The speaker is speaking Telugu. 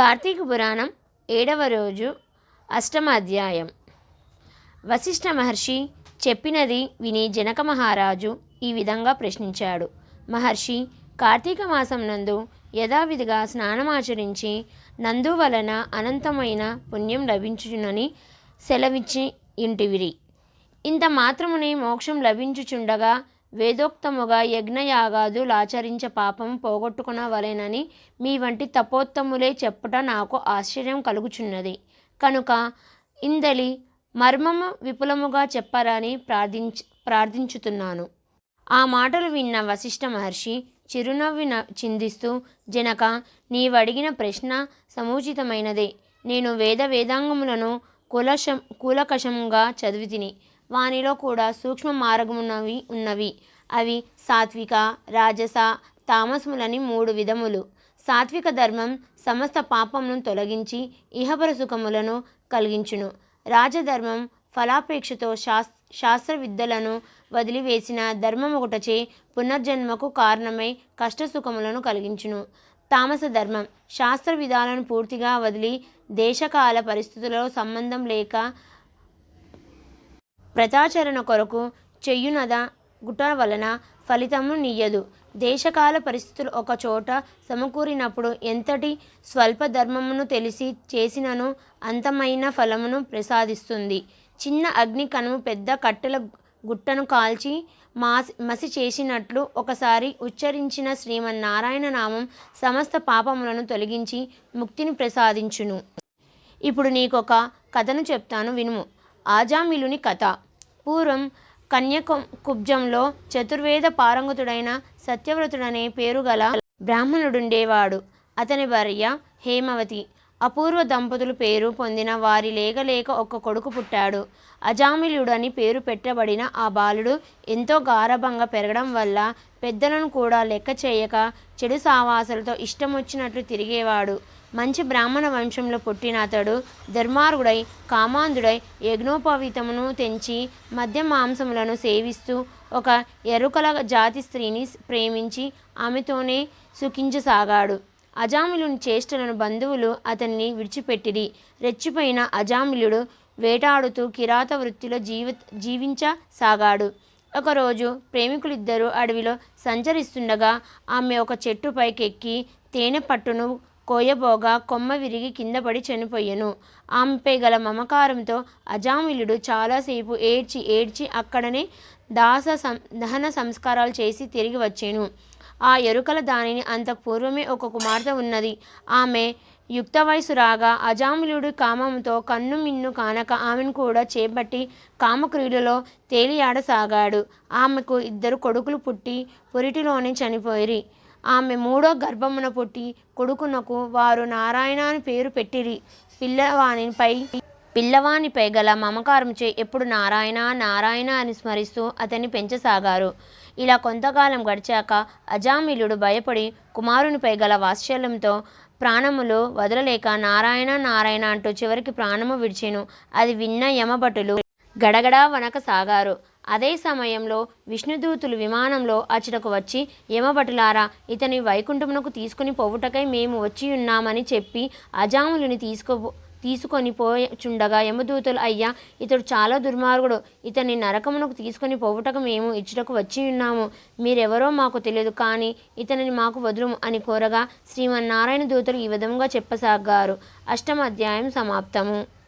కార్తీక పురాణం ఏడవ రోజు అష్టమ అధ్యాయం వశిష్ఠ మహర్షి చెప్పినది విని జనక మహారాజు ఈ విధంగా ప్రశ్నించాడు. మహర్షి కార్తీక మాసం నందు యథావిధిగా స్నానమాచరించి నందు వలన అనంతమైన పుణ్యం లభించునని సెలవిచ్చి ఇంటివిరి. ఇంత మాత్రమునే మోక్షం లభించుచుండగా వేదోక్తముగా యజ్ఞయాగాదులాచరించ పాపం పోగొట్టుకునవలెనని మీ వంటి తపోత్తములే చెప్పుట నాకు ఆశ్చర్యం కలుగుచున్నది. కనుక ఇందలి మర్మము విపులముగా చెప్పరని ప్రార్థించ ప్రార్థించుతున్నాను. ఆ మాటలు విన్న వశిష్ఠ మహర్షి చిరునవ్వి చిందిస్తూ జనక నీవడిగిన ప్రశ్న సముచితమైనదే. నేను వేద వేదాంగములను కులశం కూలకషంగా చదివితిని. వానిలో కూడా సూక్ష్మ మార్గమున్నవి ఉన్నవి. అవి సాత్విక రాజస తామసములని మూడు విధములు. సాత్విక ధర్మం సమస్త పాపములను తొలగించి ఇహపర సుఖములను కలిగించును. రాజధర్మం ఫలాపేక్షతో శాస్ శాస్త్ర విద్యలను వదిలివేసిన ధర్మం ఒకటచే పునర్జన్మకు కారణమై కష్టసుఖములను కలిగించును. తామస ధర్మం శాస్త్ర విధాలను పూర్తిగా వదిలి దేశకాల పరిస్థితులలో సంబంధం లేక ప్రజాచరణ కొరకు చెయ్యునద గుట వలన ఫలితము నీయదు. దేశకాల పరిస్థితులు ఒక చోట సమకూరినప్పుడు ఎంతటి స్వల్ప ధర్మమును తెలిసి చేసినను అంతమైన ఫలమును ప్రసాదిస్తుంది. చిన్న అగ్ని కనుము పెద్ద కట్టెల గుట్టను కాల్చి మాసి మసి చేసినట్లు ఒకసారి ఉచ్చరించిన శ్రీమన్నారాయణ నామం సమస్త పాపములను తొలగించి ముక్తిని ప్రసాదించును. ఇప్పుడు నీకొక కథను చెప్తాను వినుము. ఆజామిలుని కథ. పూర్వం కన్యకు కుబ్జంలో చతుర్వేద పారంగతుడైన సత్యవ్రతుడనే పేరు గల బ్రాహ్మణుడుండేవాడు. అతని భార్య హేమవతి. అపూర్వ దంపతులు పేరు పొందిన వారి లేక ఒక కొడుకు పుట్టాడు. అజామిలుడని పేరు పెట్టబడిన ఆ బాలుడు ఎంతో గారభంగా పెరగడం వల్ల పెద్దలను కూడా లెక్క చేయక చెడు సావాసలతో ఇష్టం వచ్చినట్లు తిరిగేవాడు. మంచి బ్రాహ్మణ వంశంలో పుట్టిన అతడు ధర్మార్గుడై కామాంధుడై యజ్ఞోపవీతమును తెంచి మద్య మాంసములను సేవిస్తూ ఒక ఎరుకల జాతి స్త్రీని ప్రేమించి ఆమెతోనే సుఖించసాగాడు. అజామిలుని చేష్టలను బంధువులు అతన్ని విడిచిపెట్టిరి. రెచ్చిపోయిన అజామిలుడు వేటాడుతూ కిరాత వృత్తిలో జీవ జీవించసాగాడు. ఒకరోజు ప్రేమికులిద్దరూ అడవిలో సంచరిస్తుండగా ఆమె ఒక చెట్టుపైకెక్కి తేనె పట్టును కోయబోగా కొమ్మ విరిగి కిందపడి చనిపోయెను. ఆమెపై గల మమకారంతో అజామిలుడు చాలాసేపు ఏడ్చి ఏడ్చి అక్కడనే దాస సం దహన సంస్కారాలు చేసి తిరిగి వచ్చాను. ఆ ఎరుకల దానిని అంతకు పూర్వమే ఒక కుమార్తె ఉన్నది. ఆమె యుక్త వయసు రాగా అజాములుడు కామంతో కన్ను మిన్ను కానక ఆమెను కూడా చేపట్టి కామక్రీడలో తేలియాడసాగాడు. ఆమెకు ఇద్దరు కొడుకులు పుట్టి పురిటిలోనే చనిపోయిరి. ఆమె మూడో గర్భమున పుట్టి కొడుకునకు వారు నారాయణ అని పేరు పెట్టిరి. పిల్లవానిపై పిల్లవానిపై గల మమకారంచే ఎప్పుడు నారాయణ నారాయణ అని స్మరిస్తూ అతన్ని పెంచసాగారు. ఇలా కొంతకాలం గడిచాక అజామిలుడు భయపడి కుమారునిపై గల వాత్సల్యంతో ప్రాణములు వదలలేక నారాయణ నారాయణ అంటూ చివరికి ప్రాణము విడిచెను. అది విన్న యమభటులు గడగడా వనక సాగారు. అదే సమయంలో విష్ణుదూతులు విమానంలో అచ్చటకు వచ్చి యమభటులారా ఇతని వైకుంఠమునకు తీసుకుని పోవుటకై మేము వచ్చి ఉన్నామని చెప్పి అజాములుని తీసుకో తీసుకొని పోచుండగా యమదూతలు అయ్యా ఇతడు చాలా దుర్మార్గుడు. ఇతన్ని నరకమునకు తీసుకొని పోవుటకు మేము ఇచ్చుటకు వచ్చి ఉన్నాము. మీరెవరో మాకు తెలియదు కానీ ఇతనిని మాకు వదులుము అని కోరగా శ్రీమన్నారాయణ దూతలు ఈ విధంగా చెప్పసాగారు. అష్టమ అధ్యాయం సమాప్తము.